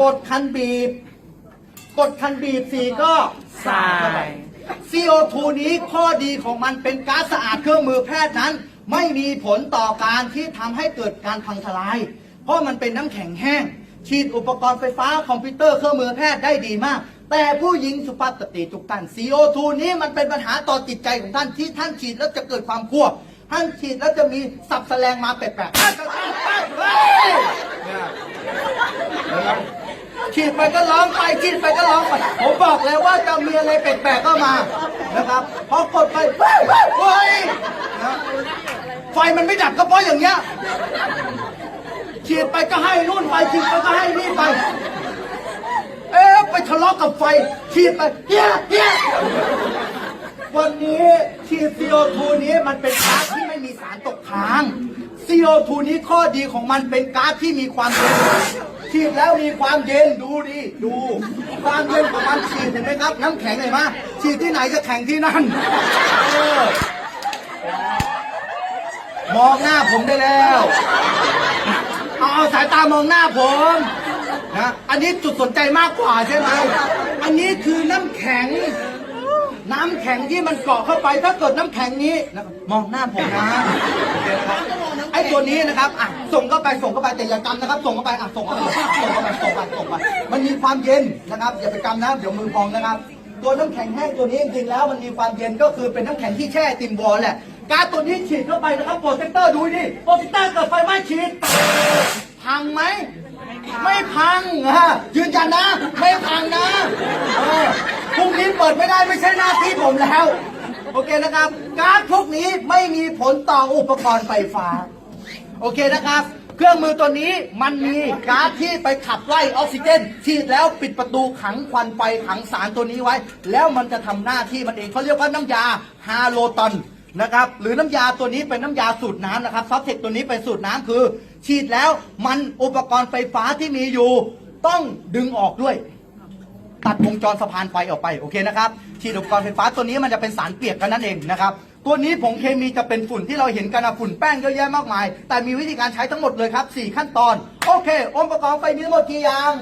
กดคันบีบ กดคันบีบสีก็ทราย CO2 นี้ข้อดีของมันเป็นก๊าซสะอาดเครื่องมือแพทย์นั้น ไม่มีผลต่อการที่ทำให้เกิดการพังทลาย เพราะมันเป็นน้ำแข็งแห้ง ฉีดอุปกรณ์ไฟฟ้าคอมพิวเตอร์เครื่องมือแพทย์ได้ดีมาก แต่ผู้หญิงสุภาพสตรีทุกท่าน CO2 นี้มันเป็นปัญหาต่อจิตใจของท่านที่ท่านฉีดแล้วจะเกิดความกลัว ท่านฉีดแล้วจะมีสับแสลงมาแปลกๆเฮ้ยเนี่ยนะครับ ฉีดไปก็ร้องไปฉีดไปก็ร้องไป ผมบอกเลยว่าจะมีอะไรแปลกๆก็มานะครับพอกดไปเฮ้ยเฮ้ยเฮ้ยนะไฟมันไม่ดับก็เพราะอย่างเงี้ยฉีดไปก็ให้นู่นไปฉีดไปก็ให้นี่ไป เอ๊ะไปทะเลาะกับไฟฉีดไปเฮียเฮียวันนี้ฉีด CO2 นี้มันเป็นก๊าซที่ไม่มีสารตกค้าง CO2 นี้ข้อดีของมันเป็นก๊าซที่มีความเย็น ฉีดแล้วมีความเย็นดูดิดู ความเย็นของมันฉีดเห็นไหมครับ น้ำแข็งเห็นไหมฉีดที่ไหนจะแข็งที่นั่นเออมองหน้าผมได้แล้วเอาเอาสายตามองหน้าผมนะอันนี้จุดสนใจมากกว่าใช่ไหมอันนี้คือน้ำแข็ง น้ำแข็งที่มันเกาะเข้าไปถ้าเกิดน้ำแข็งนี้นะมองหน้าผมนะโอเค อ้ตัวนี้นะครับอะส่งเข้าไปส่งเข้าไปแต่อย่ากำนะครับ ส่งเข้าไปอะส่งเข้าไปส่งเข้าไปส่งไปส่งไปมันมีความเย็นนะครับอย่าไปกำนะเดี๋ยวมือพองนะครับ ตัวน้ำแข็งแห้งตัวนี้จริงๆแล้วมันมีความเย็นก็คือเป็นน้ำแข็งที่แช่ติมวอลแหละการตัวนี้ฉีดเข้าไปนะครับโปรเจคเตอร์ดูดิโปรเจคเตอร์เกิดไฟไหม้ฉีดพังไหมไม่พังอะยืนยันนะ ไม่พังนะพรุ่งนี้เปิดไม่ได้ไม่ใช่หน้าที่ผมแล้ว โอเคนะครับ การพวกนี้ไม่มีผลต่ออุปกรณ์ไฟฟ้า โอเคนะครับ เครื่องมือตัวนี้มันมีก๊าซที่ไปขับไล่ออกซิเจนฉีดแล้วปิดประตูขังควันไฟขังสารตัวนี้ไว้ แล้วมันจะทำหน้าที่มันเองเขาเรียกว่าน้ำยาฮาโลตอนนะครับหรือน้ำยาตัวนี้เป็นน้ำยาสูตรน้ำนะครับซอฟเทคตัวนี้เป็นสูตรน้ำคือ ฉีดแล้วมันอุปกรณ์ไฟฟ้าที่มีอยู่ ต้องดึงออกด้วย ตัดวงจรสะพานไฟออกไปโอเคนะครับฉีดอุปกรณ์ไฟฟ้าตัวนี้มันจะเป็นสารเปียกกันนั่นเองนะครับตัวนี้ผงเคมีจะเป็นฝุ่นที่เราเห็นกันนะฝุ่นแป้งเยอะแยะมากมาย แต่มีวิธีการใช้ทั้งหมดเลยครับ 4 ขั้นตอน โอเค องค์ประกอบไฟมีทั้งหมดกี่อย่าง